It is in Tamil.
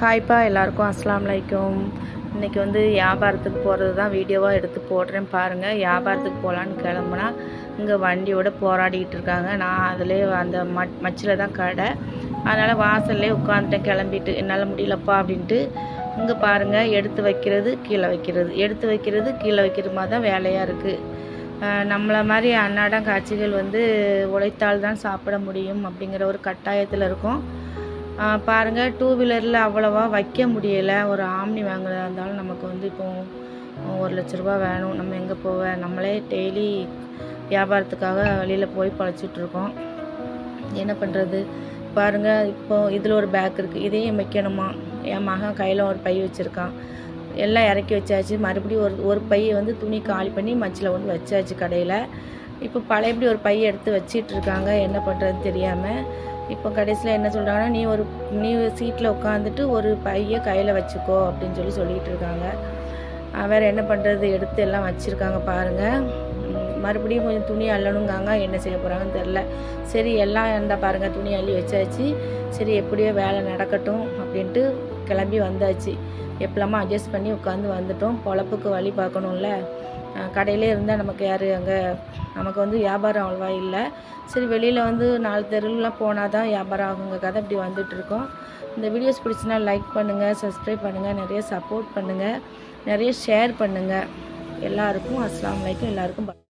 ஹாய்ப்பா எல்லாருக்கும் அஸ்லாம் வலைக்கும் இன்றைக்கி வந்து வியாபாரத்துக்கு போகிறது தான் வீடியோவாக எடுத்து போடுறேன் பாருங்கள் வியாபாரத்துக்கு போகலான்னு கிளம்புனா இங்கே வண்டியோட போராடிக்கிட்டு இருக்காங்க. நான் அதிலே அந்த மட் மச்சில் தான் கடை. அதனால் வாசல்லே உட்காந்துட்டேன் கிளம்பிட்டு. என்னால் முடியலப்பா அப்படின்ட்டு இங்கே பாருங்கள் எடுத்து வைக்கிறது கீழே வைக்கிறது. எடுத்து வைக்கிறது கீழே வைக்கிற மாதிரி தான் வேலையாக இருக்குது நம்மளை மாதிரி அன்னாடம் காட்சிகள் வந்து உழைத்தால் தான் சாப்பிட முடியும் அப்படிங்கிற ஒரு கட்டாயத்தில் இருக்கும். பாருங்கள் டூ வீலரில் அவ்வளோவா வைக்க முடியலை. ஒரு ஆம்னி வாங்குறதா இருந்தாலும் நமக்கு வந்து இப்போ ஒரு லட்ச ரூபா வேணும். நம்ம எங்கே போவ? நம்மளே டெய்லி வியாபாரத்துக்காக வெளியில் போய் பழச்சிட்ருக்கோம் என்ன பண்ணுறது பாருங்க இப்போது இதில் ஒரு பேக் இருக்குது இதையும் வைக்கணுமா? என் மகன் கையில் ஒரு பை வச்சுருக்கான். எல்லாம் இறக்கி வச்சாச்சு. மறுபடியும் ஒரு ஒரு பையை வந்து துணி காலி பண்ணி மச்சில் கொண்டு வச்சாச்சு கடையில். இப்போ பழையபடி ஒரு பையை எடுத்து வச்சிட்டு இருக்காங்க. என்ன பண்ணுறதுன்னு தெரியாமல் இப்போ கடைசியில் என்ன சொல்கிறாங்கன்னா நீ ஒரு நீ சீட்டில் உட்காந்துட்டு ஒரு பையை கையில் வச்சுக்கோ அப்படின்னு சொல்லி சொல்லிகிட்டு இருக்காங்க. வேறு என்ன பண்ணுறது எடுத்து எல்லாம் வச்சுருக்காங்க பாருங்கள் மறுபடியும் கொஞ்சம் துணி அள்ளணுங்காங்க. என்ன செய்ய போகிறாங்கன்னு தெரில சரி எல்லாம் இருந்தால் பாருங்கள் துணி அள்ளி வச்சாச்சு. சரி எப்படியோ வேலை நடக்கட்டும் அப்படின்ட்டு கிளம்பி வந்தாச்சு. எப்பலாமா அட்ஜஸ்ட் பண்ணி உட்காந்து வந்துட்டோம். பொழப்புக்கு வழி பார்க்கணும்ல. கடையிலே இருந்தால் நமக்கு யார் அங்கே நமக்கு வந்து வியாபாரம் அவ்வளோவா இல்லை. சரி வெளியில் வந்து நாலு தெருவுலாம் போனால் தான் வியாபாரம் ஆகுங்க. கதை இப்படி வந்துட்டுருக்கோம். இந்த வீடியோஸ் பிடிச்சினா லைக் பண்ணுங்கள் சப்ஸ்கிரைப் பண்ணுங்கள் நிறைய சப்போர்ட் பண்ணுங்கள் நிறைய ஷேர் பண்ணுங்கள் எல்லாருக்கும் அஸ்லாம் வலைக்கும் எல்லாருக்கும்.